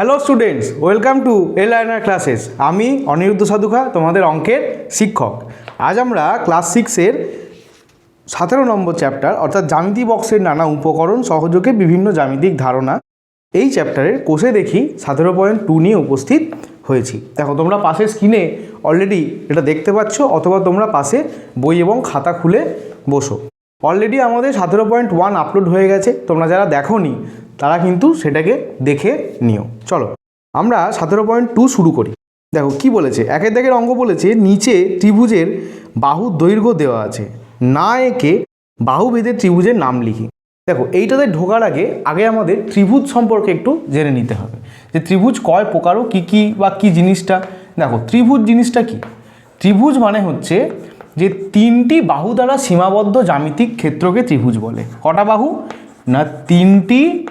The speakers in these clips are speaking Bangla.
Hello students welcome to L learner classes আমি অনিরুদ্ধ সাধুখা, তোমাদের অঙ্কের শিক্ষক। আজ আমরা ক্লাস সিক্সের সতেরো নম্বর চ্যাপ্টার অর্থাৎ জ্যামিতি বক্সের নানা উপকরণ সহযোগে বিভিন্ন জ্যামিতিক ধারণা, এই চ্যাপ্টারের কোষে দেখি সতেরো পয়েন্ট টু নিয়ে উপস্থিত হয়েছি। দেখো, তোমরা পাশে স্ক্রিনে অলরেডি এটা দেখতে পাচ্ছ, অথবা তোমরা পাশে বই এবং খাতা খুলে বসো। অলরেডি আমাদের সতেরো পয়েন্ট ওয়ান আপলোড হয়ে গেছে, তোমরা যারা দেখোনি তারা কিন্তু সেটাকে দেখে নিও। চলো, আমরা সতেরো পয়েন্ট টু শুরু করি। দেখো, কি বলেছে? একের দাগের অঙ্ক বলেছে, নিচে ত্রিভুজের বাহু দৈর্ঘ্য দেওয়া আছে। না একে বাহু ভেদে ত্রিভুজের নাম লিখি। দেখো, এইটাতে ঢোকার আগে আগে আমাদের ত্রিভুজ সম্পর্কে একটু জেনে নিতে হবে। যে ত্রিভুজ কয় প্রকারও কী কী বা কী জিনিসটা? দেখো, ত্রিভুজ জিনিসটা কি? ত্রিভুজ মানে হচ্ছে যে তিনটি বাহু দ্বারা সীমাবদ্ধ জ্যামিতিক ক্ষেত্রকে ত্রিভুজ বলে। কটা বাহু? না, তিনটি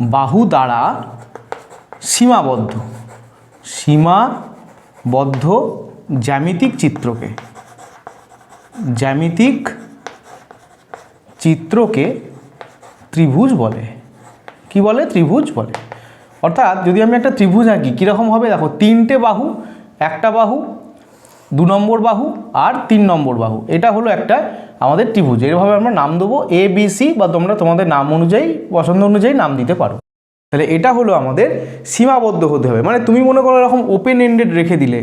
বাহু দ্বারা সীমাবদ্ধ। সীমাবদ্ধ জ্যামিতিক চিত্রকে। জ্যামিতিক চিত্রকে ত্রিভুজ বলে। কি বলে? ত্রিভুজ বলে। অর্থাৎ যদি আমি একটা ত্রিভুজ আঁকি, কীরকম হবে? দেখো, তিনটে বাহু, একটা বাহু দু নম্বর বাহু আর তিন নম্বর বাহু। এটা হলো একটা আমাদের ত্রিভুজ। এভাবে আমরা নাম দেবো এ বি সি বা তোমরা তোমাদের নাম অনুযায়ী, পছন্দ অনুযায়ী নাম দিতে পারো। তাহলে এটা হলো আমাদের সীমাবদ্ধ হতে হবে। মানে তুমি মনে করো এরকম ওপেন এন্ডেড রেখে দিলে।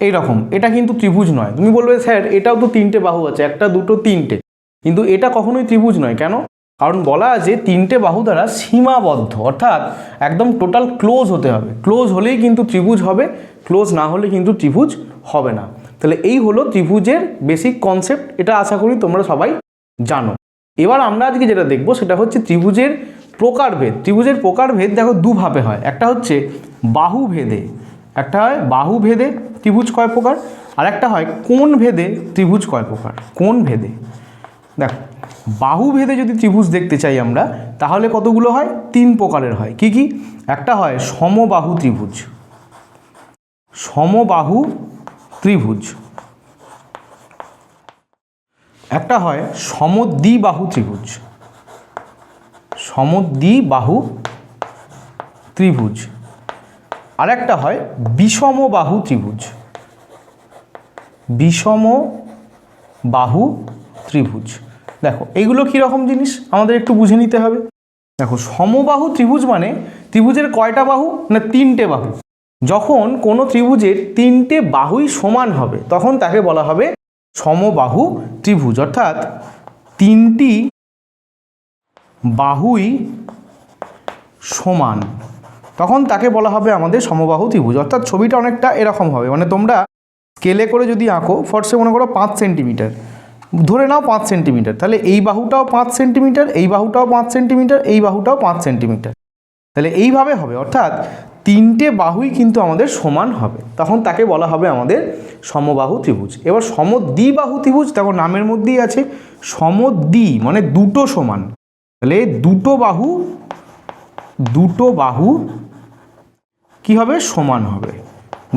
এই রকম এটা কিন্তু ত্রিভুজ নয়। তুমি বলবে, স্যার, এটাও তো তিনটে বাহু আছে। একটা, দুটো, তিনটে। কিন্তু এটা কখনোই ত্রিভুজ নয়। কেন? কারণ বলা আছে তিনটে বাহু দ্বারা সীমাবদ্ধ, অর্থাৎ একদম টোটাল ক্লোজ হতে হবে। ক্লোজ হলেই কিন্তু ত্রিভুজ হবে ক্লোজ না হলে কিন্তু ত্রিভুজ হবে না। তাহলে এই হলো ত্রিভুজের বেসিক কনসেপ্ট এটা আশা করি তোমরা সবাই জানো। এবার আমরা আজকে যেটা দেখব, সেটা হচ্ছে ত্রিভুজের প্রকারভেদ। ত্রিভুজের প্রকারভেদ দেখো দুভাবে হয়। একটা হচ্ছে বাহু ভেদে একটা হয় বাহু ভেদে ত্রিভুজ কয় প্রকার, আর একটা হয় কোন ভেদে ত্রিভুজ কয় প্রকার। কোন ভেদে দেখো বাহু ভেদে যদি ত্রিভুজ দেখতে চাই আমরা, তাহলে কতগুলো হয়? তিন প্রকারের হয়। কি কি? একটা হয় সমবাহু ত্রিভুজ। সমবাহু ত্রিভুজ। একটা হয় সমদ্বিবাহু ত্রিভুজ। সমদ্বিবাহু ত্রিভুজ। আর একটা হয় বিষমবাহু ত্রিভুজ। বিষম বাহু ত্রিভুজ। দেখো, এইগুলো কীরকম জিনিস? আমাদের একটু বুঝে নিতে হবে। দেখো, সমবাহু ত্রিভুজ মানে ত্রিভুজের কয়টা বাহু? না, তিনটে বাহু। যখন কোনো ত্রিভুজের তিনটে বাহুই সমান হবে, তখন তাকে বলা হবে সমবাহু ত্রিভুজ। অর্থাৎ তিনটি বাহুই সমান, তখন তাকে বলা হবে আমাদের সমবাহু ত্রিভুজ। অর্থাৎ ছবিটা অনেকটা এরকম হবে। মানে তোমরা স্কেলে করে যদি আঁকো, ফর্সে মনে করো পাঁচ সেন্টিমিটার। ধরে নাও পাঁচ সেন্টিমিটার। তাহলে এই বাহুটাও পাঁচ সেন্টিমিটার, এই বাহুটাও পাঁচ সেন্টিমিটার, এই বাহুটাও পাঁচ সেন্টিমিটার। তাহলে এইভাবে হবে, অর্থাৎ তিনটে বাহুই কিন্তু আমাদের সমান হবে। তখন তাকে বলা হবে আমাদের সমবাহু ত্রিভুজ। এবার সমদ্বিবাহু ত্রিভুজ, দেখো নামের মধ্যেই আছে, সমদ্বি মানে দুটো সমান। তাহলে দুটো বাহু দুটো বাহু কি হবে? সমান হবে।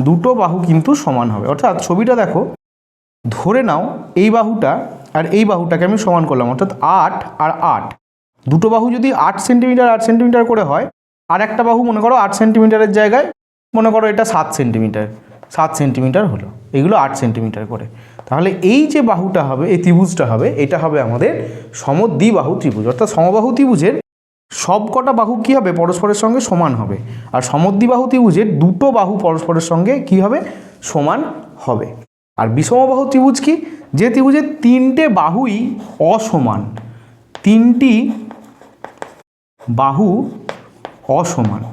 দুটো বাহু কিন্তু সমান হবে। অর্থাৎ ছবিটা দেখো ধরে নাও এই বাহুটা আর এই বাহুটাকে আমি সমান করলাম, অর্থাৎ আট আর আট। দুটো বাহু যদি আট সেন্টিমিটার আট সেন্টিমিটার করে হয়, আর একটা বাহু মনে করো আট সেন্টিমিটারের জায়গায়, মনে করো এটা সাত সেন্টিমিটার সাত সেন্টিমিটার হলো, এগুলো আট সেন্টিমিটার করে। তাহলে এই যে বাহুটা হবে, এই ত্রিভুজটা হবে, এটা হবে আমাদের সমদ্বিবাহু ত্রিভুজ, অর্থাৎ সমবাহু ত্রিভুজের সব কটা বাহু কী হবে? পরস্পরের সঙ্গে সমান হবে। আর সমদ্বিবাহু ত্রিভুজের দুটো বাহু পরস্পরের সঙ্গে কী হবে? সমান হবে। আর বিষমবাহু ত্রিভুজ কি? যে ত্রিভুজের তিনটে বাহুই অসমান। তিনটি বাহু অসমান।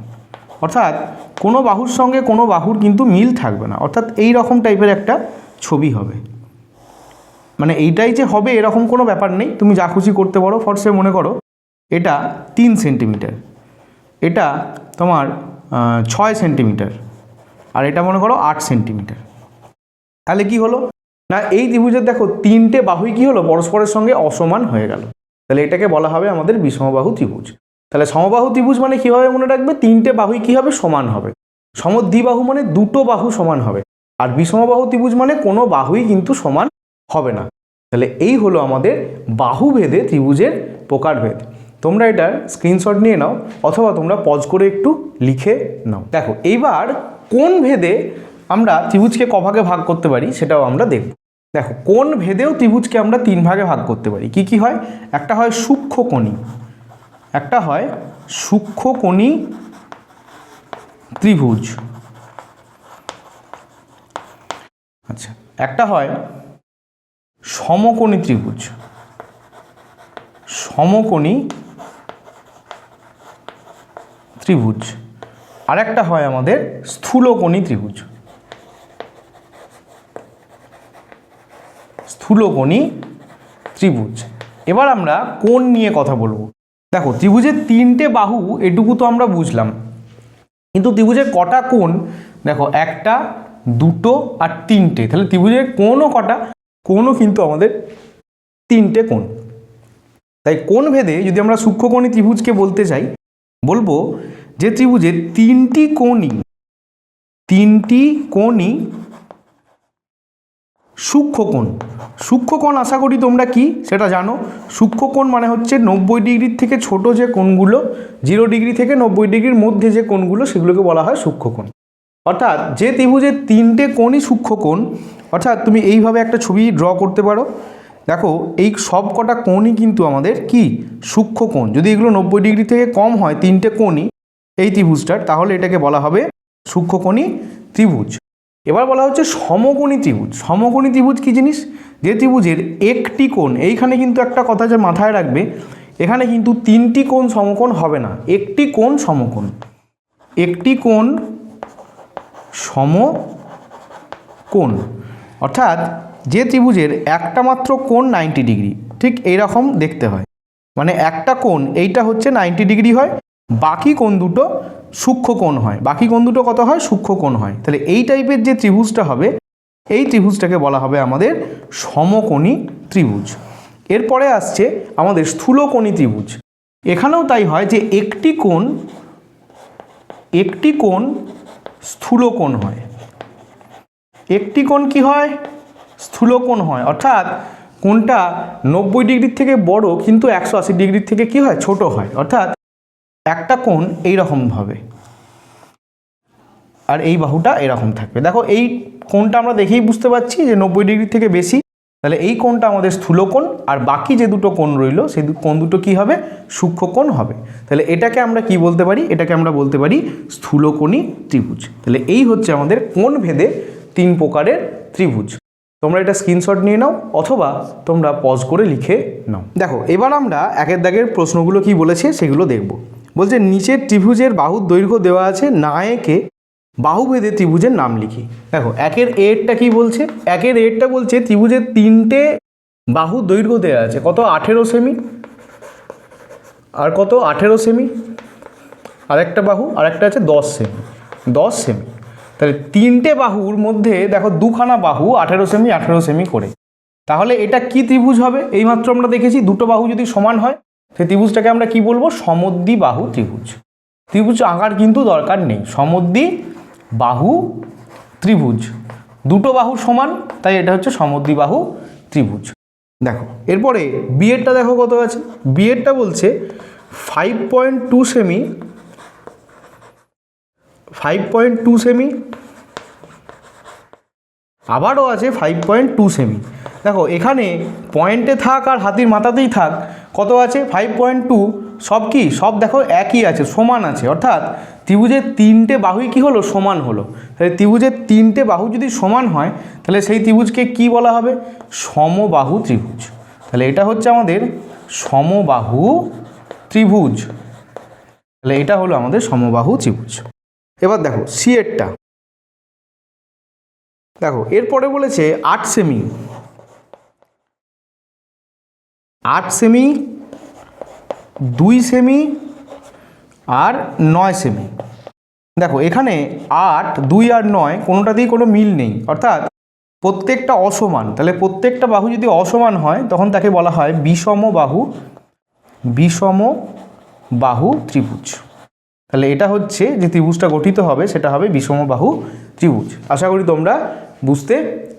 অর্থাৎ কোনো বাহুর সঙ্গে কোনো বাহুর কিন্তু মিল থাকবে না। অর্থাৎ এই রকম টাইপের একটা ছবি হবে। মানে এইটাই যে হবে এরকম কোনো ব্যাপার নেই। তুমি যা খুশি করতে পারো, ফর্সে মনে করো। এটা তিন সেন্টিমিটার। এটা তোমার ছয় সেন্টিমিটার। আর এটা মনে করো আট সেন্টিমিটার। তাহলে কি হলো? না, এই ত্রিভুজের দেখো তিনটে বাহুই কি হলো? পরস্পরের সঙ্গে অসমান হয়ে গেল। তাহলে এটাকে বলা হবে আমাদের বিষমবাহু ত্রিভুজ। তাহলে সমবাহু ত্রিভুজ মানে কীভাবে মনে রাখবে? তিনটে বাহুই কী হবে? সমান হবে। সমদ্বিবাহু মানে দুটো বাহু সমান হবে। আর বিষমবাহু ত্রিভুজ মানে কোনো বাহুই কিন্তু সমান হবে না। তাহলে এই হলো আমাদের বাহুভেদে ত্রিভুজের প্রকারভেদ। তোমরা এটার স্ক্রিনশট নিয়ে নাও, অথবা তোমরা পজ করে একটু লিখে নাও। দেখো, এইবার কোন ভেদে আমরা ত্রিভুজকে ক ভাগে করতে পারি সেটাও আমরা দেখব। দেখো কোন ভেদেও ত্রিভুজকে আমরা তিন ভাগে ভাগ করতে পারি। কি কি হয়? একটা হয় সূক্ষ্মকণি একটা হয় সূক্ষ্মকণি ত্রিভুজ। আচ্ছা একটা হয় সমকোণী ত্রিভুজ। সমকোণী ত্রিভুজ। আর একটা হয় আমাদের স্থূলকোণী ত্রিভুজ। স্থূলকোণী ত্রিভুজ। এবার আমরা কোণ নিয়ে কথা বলব। দেখো, ত্রিভুজের তিনটে বাহু, এটুকু তো আমরা বুঝলাম। কিন্তু ত্রিভুজের কটা কোণ? দেখো, একটা, দুটো আর তিনটে। তাহলে ত্রিভুজের কোণও কটা? কোণও কিন্তু আমাদের তিনটে কোণ। তাই কোণ ভেদে যদি আমরা সূক্ষ্মকোণী ত্রিভুজকে বলতে চাই, বলব যে ত্রিভুজের তিনটি কোণই তিনটি কোণই সূক্ষ্মকোণ। সূক্ষ্মকোণ আশা করি তোমরা কি? সেটা জানো। সূক্ষ্মকোণ মানে হচ্ছে নব্বই ডিগ্রির থেকে ছোট যে কোণগুলো, জিরো ডিগ্রি থেকে নব্বই ডিগ্রির মধ্যে যে কোণগুলো, সেগুলোকে বলা হয় সূক্ষ্মকোণ। অর্থাৎ যে ত্রিভুজের তিনটে কোণই সূক্ষ্মকোণ, অর্থাৎ তুমি এইভাবে একটা ছবি ড্র করতে পারো। দেখো, এই সব কটা কোণই কিন্তু আমাদের কি? সূক্ষ্মকোণ। যদি এগুলো নব্বই ডিগ্রি থেকে কম হয়, তিনটে কোণই, এই ত্রিভুজটার, তাহলে এটাকে বলা হবে সূক্ষ্মকোণী ত্রিভুজ। এবার বলা হচ্ছে সমকোণী ত্রিভুজ। সমকোণী ত্রিভুজ কী জিনিস? যে ত্রিভুজের একটি কোণ, এইখানে কিন্তু একটা কথা যে মাথায় রাখবে, এখানে কিন্তু তিনটি কোণ সমকোণ হবে না। একটি কোণ সমকোণ। একটি কোণ সমকোণ। অর্থাৎ যে ত্রিভুজের একটা মাত্র কোণ নাইনটি ডিগ্রি, ঠিক এইরকম দেখতে হয়। মানে একটা কোণ, এইটা হচ্ছে নাইনটি ডিগ্রি হয়, বাকি কোণ দুটো সূক্ষ্ম কোণ হয়। বাকি কোণ দুটো কত হয়? সূক্ষ্ম কোণ হয়। তাহলে এই টাইপের যে ত্রিভুজটা হবে, এই ত্রিভুজটাকে বলা হবে আমাদের সমকোণী ত্রিভুজ। এরপরে আসছে আমাদের স্থূলকোণী ত্রিভুজ। এখানেও তাই হয় যে একটি কোণ একটি কোণ স্থূলকোণ হয়। একটি কোণ কি হয়? স্থূলকোণ হয়। অর্থাৎ কোণটা নব্বই ডিগ্রির থেকে বড়, কিন্তু একশো আশি ডিগ্রির থেকে কি হয়? ছোট হয়। অর্থাৎ একটা কোণ এইরকম হবে আর এই বাহুটা এরকম থাকবে। দেখো, এই কোণটা আমরা দেখেই বুঝতে পারছি যে নব্বই ডিগ্রি থেকে বেশি। তাহলে এই কোণটা আমাদের স্থূলকোণ আর বাকি যে দুটো কোণ রইল, সেই কোণ দুটো কি হবে? সূক্ষ্মকোণ হবে। তাহলে এটাকে আমরা কি বলতে পারি? এটাকে আমরা বলতে পারি স্থূলকোণী ত্রিভুজ। তাহলে এই হচ্ছে আমাদের কোণ ভেদে তিন প্রকারের ত্রিভুজ। তোমরা এটা স্ক্রিনশট নিয়ে নাও, অথবা তোমরা পজ করে লিখে নাও। দেখো, এবার আমরা একের দাগের প্রশ্নগুলো কি বলেছে সেগুলো দেখব। বলছে নিচের ত্রিভুজের বাহুর দৈর্ঘ্য দেওয়া আছে, না একে বাহুভেদে ত্রিভুজের নাম লিখি। দেখো, একের এরটা কি বলছে? একের এরটা বলছে, ত্রিভুজের তিনটে বাহু দৈর্ঘ্য দেওয়া আছে। কত? আঠেরো সেমি। আর কত? আঠেরো সেমি। আরেকটা বাহু আরেকটা আছে দশ সেমি। দশ সেমি। তাহলে তিনটে বাহুর মধ্যে দেখো দুখানা বাহু, আঠেরো সেমি আঠেরো সেমি করে। তাহলে এটা কি ত্রিভুজ হবে? এইমাত্র আমরা দেখেছি দুটো বাহু যদি সমান হয় সেই ত্রিভুজটাকে আমরা কি বলব? সমদ্বি বাহু ত্রিভুজ। ত্রিভুজ আঁকার কিন্তু দরকার নেই। সমদ্বি বাহু ত্রিভুজ। দুটো বাহু সমান, তাই এটা হচ্ছে সমদ্বি বাহু ত্রিভুজ। দেখো, এরপরে বিয়েরটা দেখো কত আছে। বিয়েরটা বলছে five point two semi five point two semi আবারও আছে ফাইভ পয়েন্ট টু সেমি দেখো, এখানে পয়েন্টে থাক আর হাতির মাথাতেই থাক, কত আছে? ফাইভ পয়েন্ট টু সব কি? সব দেখো একই আছে, সমান আছে। অর্থাৎ ত্রিভুজের তিনটে বাহুই কি হলো? সমান হলো। তাহলে ত্রিভুজের তিনটে বাহু যদি সমান হয়, তাহলে সেই ত্রিভুজকে কি বলা হবে? সমবাহু ত্রিভুজ। তাহলে এটা হচ্ছে আমাদের সমবাহু ত্রিভুজ। তাহলে এটা হলো আমাদের সমবাহু ত্রিভুজ। এবার দেখো সিএরটা দেখো, এরপরে বলেছে আট সেমি আট সেমি দুই সেমি আর নয় সেমি দেখো, এখানে আট, দুই আর নয় কোনোটাতেই কোনো মিল নেই। অর্থাৎ প্রত্যেকটা অসমান, তাহলে প্রত্যেকটা বাহু যদি অসমান হয়, তখন তাকে বলা হয় বিষম বাহু বিষম বাহু ত্রিভুজ। তাহলে এটা হচ্ছে যে ত্রিভুজটা গঠিত হবে, সেটা হবে বিষমবাহু ত্রিভুজ। আশা করি তোমরা বুঝতে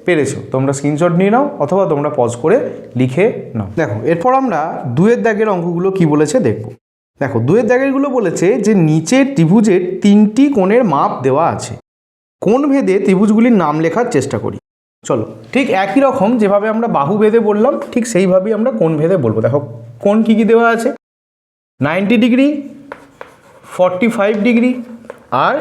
পেরেছ। তোমরা স্ক্রিনশট নিয়ে নাও অথবা তোমরা পজ করে লিখে নাও। দেখো, এরপর আমরা দুয়ের দাগের অঙ্কগুলো কি বলেছে দেখব। দেখো, দুয়ের দাগেরগুলো বলেছে যে নিচের ত্রিভুজের তিনটি কোণের মাপ দেওয়া আছে। কোন ভেদে ত্রিভুজগুলির নাম লেখার চেষ্টা করি। চলো, ঠিক একই রকম যেভাবে আমরা বাহু ভেদে বললাম, ঠিক সেইভাবেই আমরা কোন ভেদে বলব। দেখো কোন কী কী দেওয়া আছে? Ninety degree forty five degree আর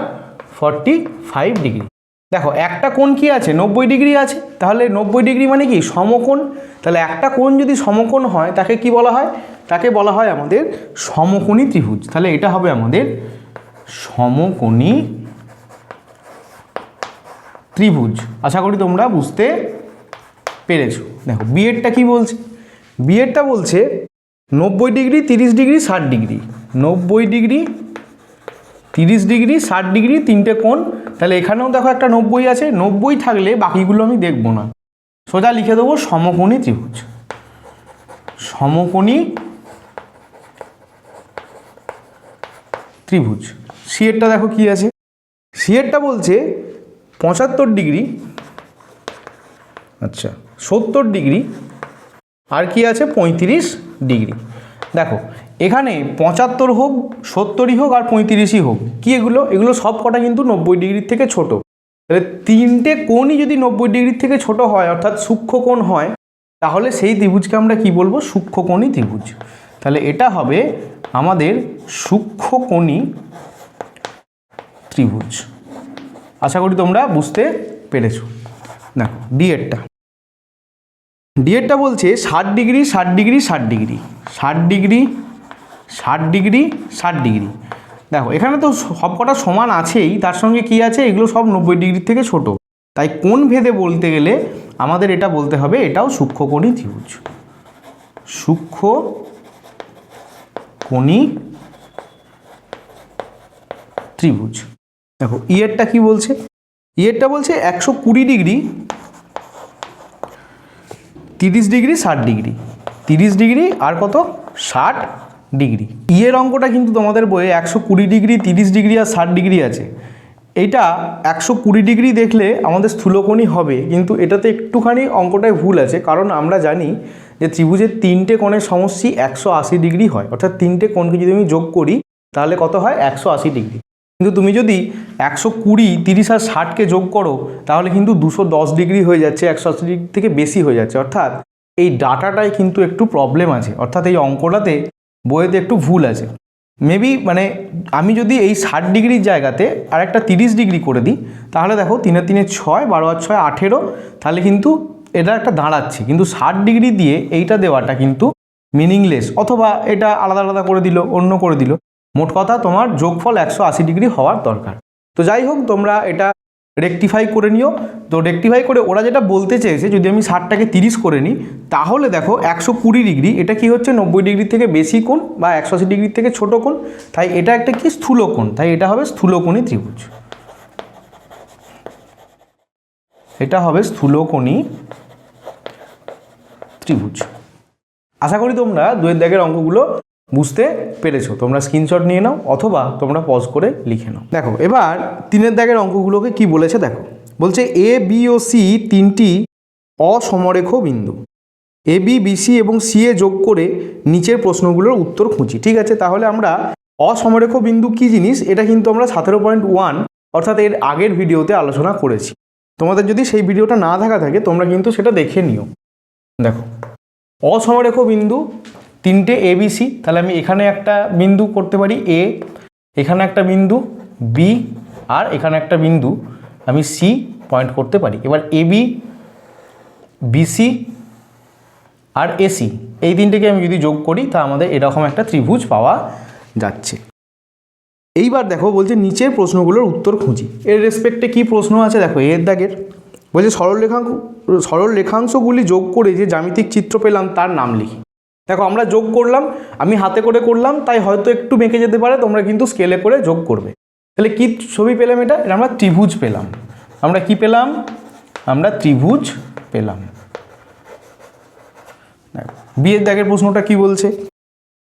ফর্টি ফাইভ ডিগ্রি দেখো, একটা কোণ কি আছে? নব্বই ডিগ্রি আছে। তাহলে নব্বই ডিগ্রি মানে কি? সমকোণ। তাহলে একটা কোণ যদি সমকোণ হয়, তাকে কি বলা হয়? তাকে বলা হয় আমাদের সমকোণী ত্রিভুজ। তাহলে এটা হবে আমাদের সমকোণী ত্রিভুজ। আশা করি তোমরা বুঝতে পেরেছ। দেখো বিএডটা কি বলছে? বিএডটা বলছে নব্বই ডিগ্রি, তিরিশ ডিগ্রি, ষাট ডিগ্রি। নব্বই ডিগ্রি তিরিশ ডিগ্রি, ষাট ডিগ্রি, তিনটে কোণ। তাহলে এখানেও দেখো একটা নব্বই আছে। নব্বই থাকলে বাকিগুলো আমি দেখব না। সোজা লিখে দেবো সমকোণী ত্রিভুজ। সমকোণী ত্রিভুজ। সিএরটা দেখো কি আছে? সিএরটা বলছে পঁচাত্তর ডিগ্রি আচ্ছা সত্তর ডিগ্রি, আর কি আছে? পঁয়ত্রিশ ডিগ্রি। দেখো এখানে পঁচাত্তর হোক, সত্তরই হোক আর পঁয়ত্রিশই হোক, কি এগুলো? এগুলো সব কটা কিন্তু নব্বই ডিগ্রির থেকে ছোট। তাহলে তিনটে কোণই যদি নব্বই ডিগ্রির থেকে ছোট হয়, অর্থাৎ সূক্ষ্ম কোণ হয়, তাহলে সেই ত্রিভুজকে আমরা কি বলব? সূক্ষ্মকোণী ত্রিভুজ। তাহলে এটা হবে আমাদের সূক্ষ্মকোণী ত্রিভুজ। আশা করি তোমরা বুঝতে পেরেছ। দেখো ডিএডটা ডিএডটা বলছে ষাট ডিগ্রি ষাট ডিগ্রি ষাট ডিগ্রি। ষাট ডিগ্রি ষাট ডিগ্রি ষাট ডিগ্রি। দেখো, এখানে তো সব কটা সমান আছেই, তার সঙ্গে কি আছে? এগুলো সব নব্বই ডিগ্রির থেকে ছোট। তাই কোন ভেদে বলতে গেলে আমাদের এটা বলতে হবে, এটাও সূক্ষ্মকোণী ত্রিভুজ। সূক্ষ্ম কোণী ত্রিভুজ। দেখো, ইয়েরটা কি বলছে? ইয়েরটা বলছে একশো কুড়ি ডিগ্রি, তিরিশ ডিগ্রি, ষাট ডিগ্রি। তিরিশ ডিগ্রি আর কত? ষাট ডিগ্রি ইয়ের অঙ্কটা কিন্তু তোমাদের বইয়ে একশো কুড়ি ডিগ্রি তিরিশ ডিগ্রি আর ষাট ডিগ্রি আছে। এইটা একশো কুড়ি ডিগ্রি দেখলে আমাদের স্থূলকোণই হবে, কিন্তু এটাতে একটুখানি অঙ্কটায় ভুল আছে, কারণ আমরা জানি যে ত্রিভুজের তিনটে কোণের সমষ্টি একশো আশি ডিগ্রি হয়। অর্থাৎ তিনটে কোণকে যদি আমি যোগ করি, তাহলে কত হয়? একশো আশি ডিগ্রি কিন্তু তুমি যদি একশো কুড়ি, তিরিশ আর ষাটকে যোগ করো, তাহলে কিন্তু দুশো দশ ডিগ্রি হয়ে যাচ্ছে, একশো আশি ডিগ্রি থেকে বেশি হয়ে যাচ্ছে। অর্থাৎ এই ডাটাটায় কিন্তু একটু প্রবলেম আছে। অর্থাৎ এই অঙ্কটাতে বইয়েতে একটু ভুল আছে। মেবি মানে আমি যদি এই ষাট ডিগ্রির জায়গাতে আর একটা তিরিশ ডিগ্রি করে দিই, তাহলে দেখো তিনে তিনে ছয়, বারো আর ছয় আঠেরো, তাহলে কিন্তু এটা একটা দাঁড়াচ্ছে। কিন্তু ষাট ডিগ্রি দিয়ে এইটা দেওয়াটা কিন্তু মিনিংলেস অথবা এটা আলাদা আলাদা করে দিল, অন্য করে দিল। মোট কথা তোমার যোগফল একশো আশি ডিগ্রি হওয়ার দরকার। তো যাই হোক, তোমরা এটা রেকটিফাই করে নিও। তো রেকটিফাই করে ওরা যেটা বলতে চেয়েছে, যদি আমি ষাটটাকে তিরিশ করে নিই, তাহলে দেখো একশো কুড়ি ডিগ্রি, এটা কি হচ্ছে নব্বই ডিগ্রি থেকে বেশি কোণ বা একশো আশি ডিগ্রি থেকে ছোট কোণ, তাই এটা একটা কি স্থূল কোণ, তাই এটা হবে স্থূলকোণী ত্রিভুজ। এটা হবে স্থূলকোণী ত্রিভুজ। আশা করি তোমরা দুয়ের দাগের অঙ্কগুলো বুঝতে পেরেছ। তোমরা স্ক্রিনশট নিয়ে নাও অথবা তোমরা পজ করে লিখে নাও। দেখো, এবার তিনের দাগের অঙ্কগুলোকে কি বলেছে দেখো। বলছে এ বি ও সি তিনটি অসমরেখ বিন্দু। এ বি বিসি এবং সি এ যোগ করে নিচের প্রশ্নগুলোর উত্তর খুঁজি। ঠিক আছে, তাহলে আমরা অসমরেখ বিন্দু কি জিনিস? এটা কিন্তু আমরা সতেরো পয়েন্ট ওয়ান অর্থাৎ এর আগের ভিডিওতে আলোচনা করেছি। তোমাদের যদি সেই ভিডিওটা না থাকা থাকে, তোমরা কিন্তু সেটা দেখে নিও। দেখো, অসমরেখ বিন্দু তিনটে এ বি সি তাহলে আমি এখানে একটা বিন্দু করতে পারি এ এখানে একটা বিন্দু বি আর এখানে একটা বিন্দু আমি সি পয়েন্ট করতে পারি। এবার এ বি বিসি আর এসি এই তিনটেকে আমি যদি যোগ করি, তা আমাদের এরকম একটা ত্রিভুজ পাওয়া যাচ্ছে। এইবার দেখো বলছে নিচের প্রশ্নগুলোর উত্তর খুঁজি। এর রেসপেক্টে কি প্রশ্ন আছে? দেখো এর দাগের। বলছে সরল রেখাঙ্ক সরল রেখাংশগুলি যোগ করে যে জ্যামিতিক চিত্র পেলাম, তার নাম লিখি। দেখো, আমরা যোগ করলাম, আমি হাতে করে করলাম, তাই হয়তো একটু বেঁকে যেতে পারে, তোমরা কিন্তু স্কেলে করে যোগ করবে। তাহলে কি ছবি পেলাম এটা? এটা আমরা ত্রিভুজ পেলাম। আমরা কি পেলাম? আমরা ত্রিভুজ পেলাম। বিয়ের দাগের প্রশ্নটা কি বলছে?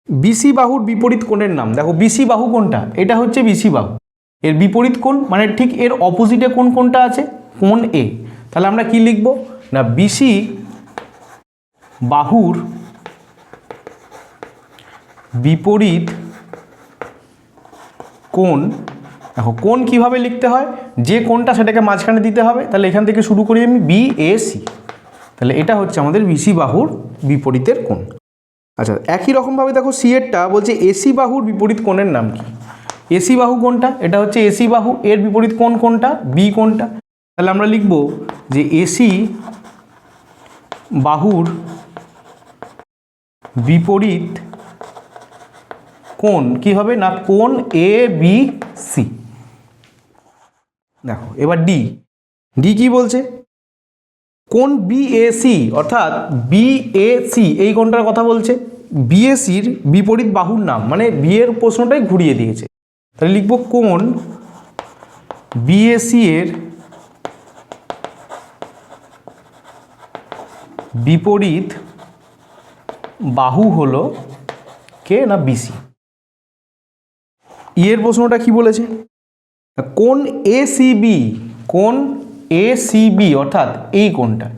বিসি বাহুর বিপরীত কোণের নাম। দেখো বিসি বাহু কোনটা এটা হচ্ছে বিসি বাহু। এর বিপরীত কোণ মানে ঠিক এর অপোজিটে কোন কোনটা আছে? কোন এ তাহলে আমরা কি লিখব? না বিসি বাহুর বিপরীত কোণ, দেখো কোণ কীভাবে লিখতে হয়? যে কোণটা সেটাকে মাঝখানে দিতে হবে, তাহলে এখান থেকে শুরু করি আমি বি এ সি তাহলে এটা হচ্ছে আমাদের বিসি বাহুর বিপরীতের কোণ। আচ্ছা একই রকমভাবে দেখো সি এরটা বলছে এসি বাহুর বিপরীত কোণের নাম কি? এসি বাহু কোনটা এটা হচ্ছে এসি বাহু, এর বিপরীত কোণ কোনটা বি কোনটা তাহলে আমরা লিখব যে এসি বাহুর বিপরীত কোণ, কি হবে? না কোন এ বি সি দেখো, এবার ডি ডি কি বলছে? কোন বিএসি অর্থাৎ বিএসি এই কোনটার কথা বলছে। বিএসির বিপরীত বাহুর নাম মানে বিয়ের প্রশ্নটাই ঘুরিয়ে দিয়েছে। তাহলে লিখব কোন বিএসি এর বিপরীত বাহু হলো কে না বিসি ইয়ের প্রশ্নটা কি বলেছে? কোন এসিবি কোন এসিবি অর্থাৎ এই কোণটা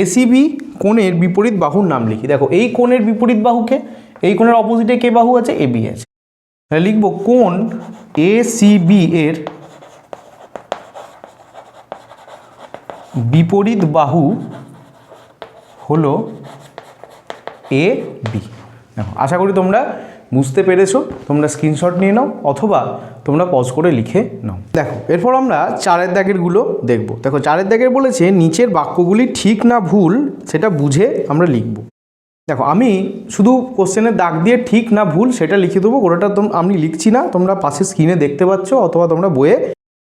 এসিবি কোণের বিপরীত বাহুর নাম লিখি। দেখো, এই কোণের বিপরীত বাহুকে এই কোণের অপোজিটে কে বাহু আছে? এবি আছে। তাহলে লিখব কোন এসিবি এর বিপরীত বাহু হলো এ বি দেখো, আশা করি তোমরা বুঝতে পেরেছ? তোমরা স্ক্রিনশট নিয়ে নাও অথবা তোমরা পজ করে লিখে নাও। দেখো, এরপর আমরা চারের দাগেরগুলো দেখব। দেখো, চারের দাগের বলেছে, নিচের বাক্যগুলি ঠিক না ভুল, সেটা বুঝে আমরা লিখব। দেখো, আমি শুধু কোশ্চেনের দাগ দিয়ে ঠিক না ভুল, সেটা লিখে দেবো। ওটা আমি লিখছি না, তোমরা পাশে স্ক্রিনে দেখতে পাচ্ছ, অথবা তোমরা বইয়ে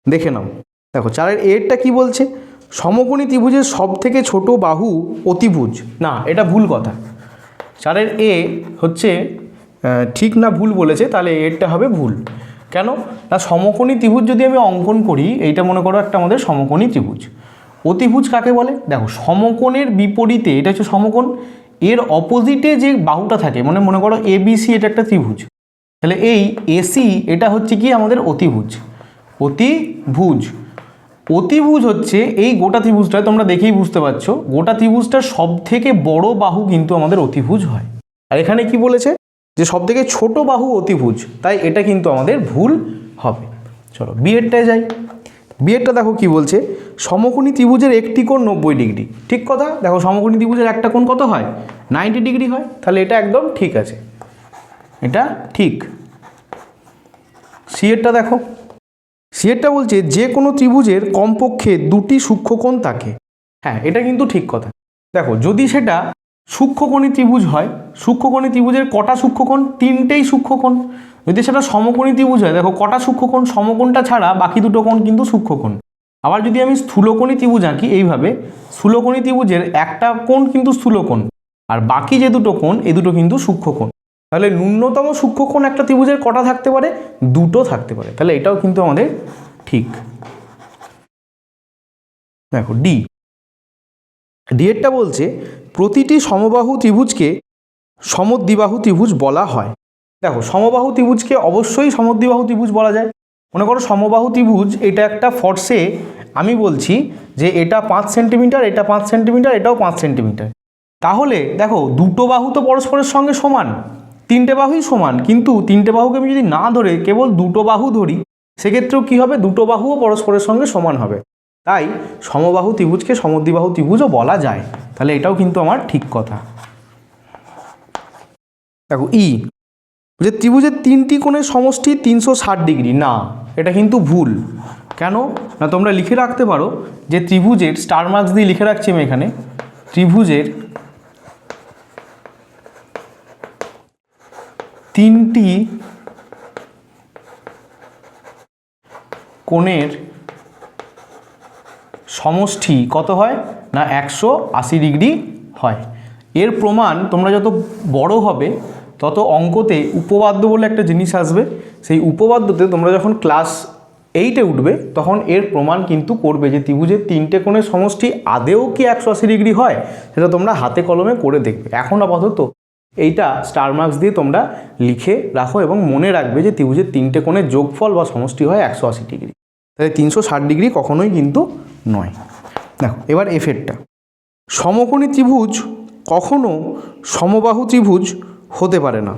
দেখে নাও। দেখো, চারের এরটা কি বলছে? সমকোণী ত্রিভুজের সব থেকে ছোট বাহু অতিভুজ। না, এটা ভুল কথা। চারের এ হচ্ছে ঠিক না ভুল বলেছে, তাহলে এরটা হবে ভুল। কেন? না, সমকোণী ত্রিভুজ যদি আমি অঙ্কন করি, এইটা মনে করো একটা আমাদের সমকোণী ত্রিভুজ। অতিভুজ কাকে বলে? দেখো, সমকোণের বিপরীতে, এটা হচ্ছে সমকোণ, এর অপোজিটে যে বাহুটা থাকে মানে মনে করো এ বি সি এটা একটা ত্রিভুজ। তাহলে এই এসি এটা হচ্ছে কি আমাদের অতিভুজ? অতিভুজ। অতিভুজ হচ্ছে এই গোটা ত্রিভুজটা, তোমরা দেখেই বুঝতে পারছ, গোটা ত্রিভুজটার সব থেকে বড় বাহু কিন্তু আমাদের অতিভুজ হয়। আর এখানে কি বলেছে? যে সব থেকে ছোট বাহু অতিভুজ, তাই এটা কিন্তু আমাদের ভুল হবে। চলো বিয়েরটায় যাই। বিয়েরটা দেখো কি বলছে, সমকোণী ত্রিভুজের একটি কোণ নব্বই ডিগ্রি। ঠিক কথা? দেখো সমকোণী ত্রিভুজের একটা কোণ কত হয়? নাইনটি ডিগ্রি হয়। তাহলে এটা একদম ঠিক আছে। এটা ঠিক। সিয়েরটা দেখো। সিয়েরটা বলছে, যে কোনো ত্রিভুজের কমপক্ষে দুটি সূক্ষ্মকোণ থাকে। হ্যাঁ এটা কিন্তু ঠিক কথা। দেখো, যদি সেটা সূক্ষ্মকোণী ত্রিভুজ হয়। সূক্ষ্মকোণী ত্রিভুজের কটা সূক্ষ্মকোণ? তিনটেই সূক্ষ্মকোণ। যদি সেটা সমকোণী ত্রিভুজ হয়, দেখো কটা সূক্ষ্মকোণ? সমকোণটা ছাড়া বাকি দুটো কোণ কিন্তু সূক্ষ্মকোণ। আবার যদি আমি স্থূলকোণী ত্রিভুজ আঁকি এইভাবে, স্থূলকোণী ত্রিভুজের একটা কোণ কিন্তু স্থূলকোণ, আর বাকি যে দুটো কোণ এই দুটো কিন্তু সূক্ষ্মকোণ। তাহলে ন্যূনতম সূক্ষ্মকোণ একটা ত্রিভুজের কটা থাকতে পারে? দুটো থাকতে পারে। তাহলে এটাও কিন্তু আমাদের ঠিক। দেখো ডি ডিএরটা বলছে প্রতিটি সমবাহু ত্রিভুজকে সমদ্বিবাহু ত্রিভুজ বলা হয়। দেখো, সমবাহু ত্রিভুজকে অবশ্যই সমদ্বিবাহু ত্রিভুজ বলা যায়। মনে করো সমবাহু ত্রিভুজ এটা একটা ফর্সে আমি বলছি যে এটা পাঁচ সেন্টিমিটার এটা পাঁচ সেন্টিমিটার এটাও পাঁচ সেন্টিমিটার তাহলে দেখো, দুটো বাহু তো পরস্পরের সঙ্গে সমান, তিনটে বাহুই সমান, কিন্তু তিনটে বাহুকে আমি যদি না ধরে কেবল দুটো বাহু ধরি, সেক্ষেত্রেও কী হবে? দুটো বাহুও পরস্পরের সঙ্গে সমান হবে। তাই সমবাহু ত্রিভুজকে সমদ্বিবাহু ত্রিভুজও বলা যায়। তাহলে এটাও কিন্তু আমার ঠিক কথা। দেখো, ই, যে ত্রিভুজের তিনটি কোণের সমষ্টি তিনশো ষাট ডিগ্রি, না, এটা কিন্তু ভুল। কেন? না, তোমরা লিখে রাখতে পারো যে ত্রিভুজের স্টার মার্কস দিয়ে লিখে রাখছি আমি এখানে, ত্রিভুজের তিনটি কোণের সমষ্টি কত হয়? না, একশো আশি ডিগ্রি হয়। এর প্রমাণ তোমরা যত বড় হবে, তত অঙ্কতে উপপাদ্য বলে একটা জিনিস আসবে। সেই উপপাদ্যতে তোমরা যখন ক্লাস এইটে উঠবে, তখন এর প্রমাণ কিন্তু করবে যে ত্রিভুজের তিনটে কোণের সমষ্টি আদেও কি একশো আশি ডিগ্রি হয়? সেটা তোমরা হাতে কলমে করে দেখবে। এখন আপাতত এইটা স্টার মার্কস দিয়ে তোমরা লিখে রাখো এবং মনে রাখবে যে ত্রিভুজের তিনটে কোণের যোগফল বা সমষ্টি হয় একশো আশি ডিগ্রি। তাহলে তিনশো ষাট ডিগ্রি কখনোই কিন্তু নয়। দেখো, এবার এফেরটা সমকোণী ত্রিভুজ কখনো সমবাহু ত্রিভুজ হতে পারে না।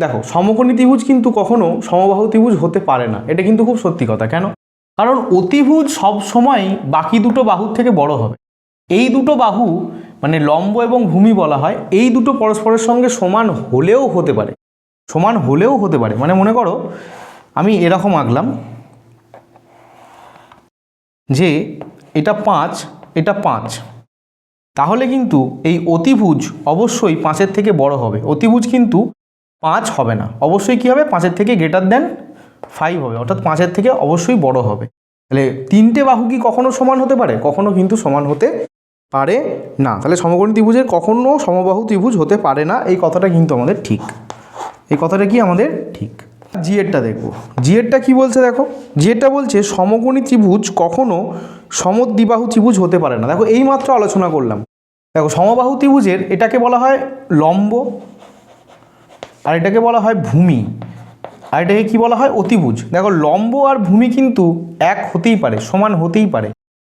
দেখো, সমকোণী ত্রিভুজ কিন্তু কখনো সমবাহু ত্রিভুজ হতে পারে না। এটা কিন্তু খুব সত্যি কথা। কেন? কারণ অতিভুজ সব সময় বাকি দুটো বাহুর থেকে বড় হবে। এই দুটো বাহু মানে লম্ব এবং ভূমি বলা হয়, এই দুটো পরস্পরের সঙ্গে সমান হলেও হতে পারে। সমান হলেও হতে পারে। মানে মনে করো, আমি এরকম আঁকলাম যে এটা পাঁচ এটা পাঁচ। তাহলে কিন্তু এই অতিভুজ অবশ্যই পাঁচের থেকে বড় হবে। অতিভুজ কিন্তু পাঁচ হবে না। অবশ্যই কী হবে? পাঁচের থেকে গ্রেটার দেন ফাইভ হবে। অর্থাৎ পাঁচের থেকে অবশ্যই বড় হবে। তাহলে তিনটে বাহু কি কখনো সমান হতে পারে? কখনো কিন্তু সমান হতে পারে না। তাহলে সমকোণী ত্রিভুজের কখনো সমবাহু ত্রিভুজ হতে পারে না। এই কথাটা কিন্তু আমাদের ঠিক। এই কথাটা কি আমাদের ঠিক? জিএরটা দেখব। জিএরটা কি বলছে দেখো? জিএরটা বলছে সমকোণী ত্রিভুজ কখনো সমদ্বিবাহু ত্রিভুজ হতে পারে না। দেখো এই মাত্র আলোচনা করলাম। দেখো সমবাহু ত্রিভুজের এটাকে বলা হয় লম্ব আর এটাকে বলা হয় ভূমি। আর এটাকে কি বলা হয়? অতিভুজ। দেখো লম্ব আর ভূমি কিন্তু এক হতেই পারে, সমান হতেই পারে।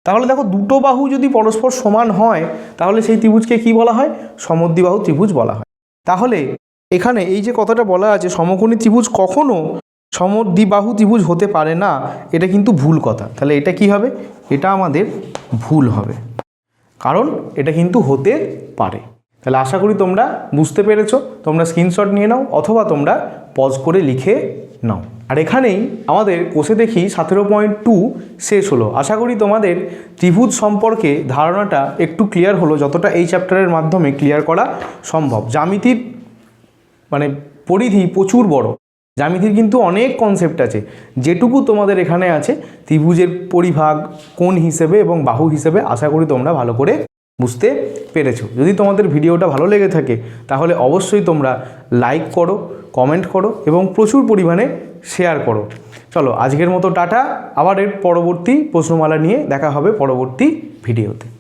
তাহলে দেখো দুটো বাহু যদি পরস্পর সমান হয়, তাহলে সেই ত্রিভুজকে কি বলা হয়? সমদ্বিবাহু ত্রিভুজ বলা হয়। তাহলে এখানে এই যে কথাটা বলা আছে, সমকোণী ত্রিভুজ কখনো সমদ্বিবাহু ত্রিভুজ হতে পারে না, এটা কিন্তু ভুল কথা। তাহলে এটা কি হবে? এটা আমাদের ভুল হবে। কারণ এটা কিন্তু হতে পারে। তাহলে আশা করি তোমরা বুঝতে পেরেছ। তোমরা স্ক্রিনশট নিয়ে নাও অথবা তোমরা পজ করে লিখে নাও। আর এখানেই আমাদের কোষে দেখি সতেরো পয়েন্ট টু শেষ হলো। আশা করি তোমাদের ত্রিভুজ সম্পর্কে ধারণাটা একটু ক্লিয়ার হলো, যতটা এই চ্যাপ্টারের মাধ্যমে ক্লিয়ার করা সম্ভব। জ্যামিতির মানে পরিধি প্রচুর বড়। জ্যামিতির কিন্তু অনেক কনসেপ্ট আছে। যেটুকু তোমাদের এখানে আছে, ত্রিভুজের পরিভাগ, কোণ হিসেবে এবং বাহু হিসেবে আশা করি তোমরা ভালো করে বুঝতে পেরেছ। যদি তোমাদের ভিডিওটা ভালো লেগে থাকে, তাহলে অবশ্যই তোমরা লাইক করো কমেন্ট করো এবং প্রচুর পরিমাণে শেয়ার করো। চলো, আজকের মতো টাটা। আবার এর পরবর্তী প্রশ্নমালা নিয়ে দেখা হবে পরবর্তী ভিডিওতে।